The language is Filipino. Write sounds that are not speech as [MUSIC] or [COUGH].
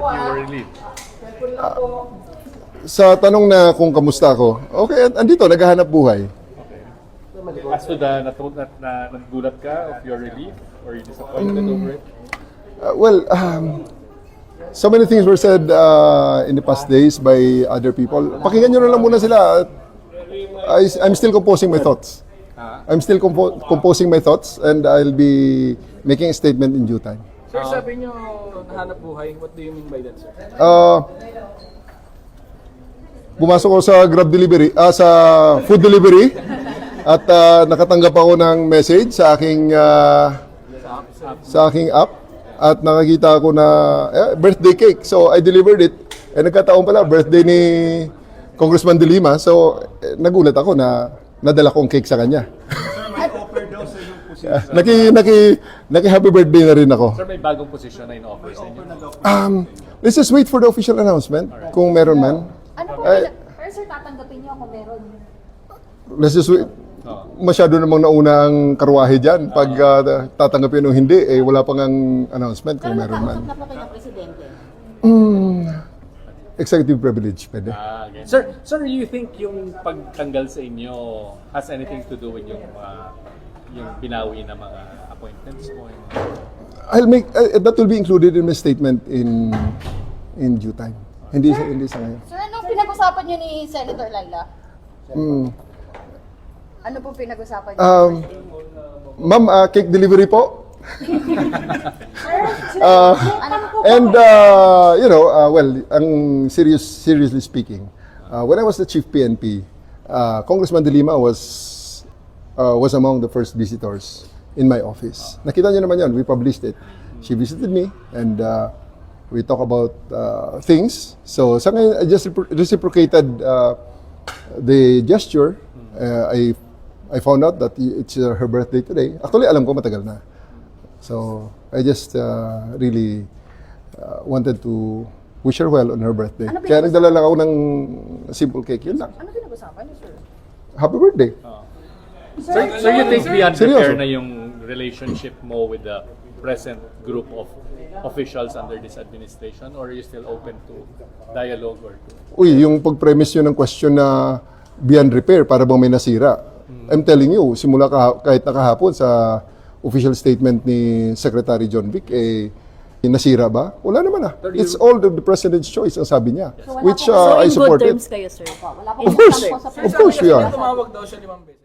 You were relieved. Sa tanong na kung kamusta ako, okay, andito, naghahanap buhay. As to the nat na, na, nagulat ka of your relief or you disappointed over it? Uh, well, um, so many things were said uh, in the past days by other people. Pakinggan nyo na lang muna sila. I, I'm still composing my thoughts. I'm still compo- composing my thoughts and I'll be making a statement in due time. Sir, sabi nyo nahanap buhay. What do you mean by that, sir? Uh, pumasok ako sa Grab delivery, ah, sa food delivery at ah, nakatanggap ako ng message sa aking ah, sa aking app at nakakita ako na eh, birthday cake. So I delivered it. Eh nagkataon pala birthday ni Congressman De Lima. So eh, nagulat ako na nadala kong cake sa kanya. [LAUGHS] naki naki naki happy birthday na rin ako. Sir, may bagong position na in-offer sa inyo. Um, let's just wait for the official announcement kung meron man. Ano po, Ay. pero sir, tatanggapin niyo kung meron. Let's just wait. Masyado namang nauna ang karwahe dyan. Pag uh, tatanggapin o hindi, eh, wala pang ang announcement Pero kung meron man. nagkausap na po kayo ng presidente. Executive privilege, pwede. Ah, okay. Sir, sir, you think yung pagtanggal sa inyo has anything to do with yung mga yung binawi na mga appointments mo? Yung I'll make, uh, that will be included in my statement in in due time. Hindi sa, hindi sa ngayon. Sir, anong pinag-usapan niyo ni Senator Laila? Mm. Ano po pinag-usapan niyo? Um, ma'am, uh, cake delivery po. Uh, and uh, you know, uh, well, ang serious, seriously speaking, uh, when I was the chief PNP, uh, Congressman De Lima was uh, was among the first visitors in my office. Nakita niyo naman yan, we published it. She visited me and uh, we talk about uh, things. So sa ngayon, I just reciprocated uh, the gesture. Uh, I I found out that it's uh, her birthday today. Actually, alam ko matagal na. So I just uh, really uh, wanted to wish her well on her birthday. Ano Kaya nagdala lang ako ng simple cake, yun lang. Ano pinag-usapan niyo, sir? Happy birthday. Sir, sir, you think beyond Seryoso? repair na yung relationship mo with the present group of officials under this administration or are you still open to dialogue or to Uy, yung pag-premise nyo ng question na beyond repair, para bang may nasira. I'm telling you, simula kaha- kahit nakahapon sa official statement ni Secretary John Vic, eh, nasira ba? Wala naman ah. It's all the, the President's choice, ang sabi niya. Which So uh, I in good support it. terms kayo, sir? Wala po Of course, po sa of course we are. Tumawag daw siya limang beses.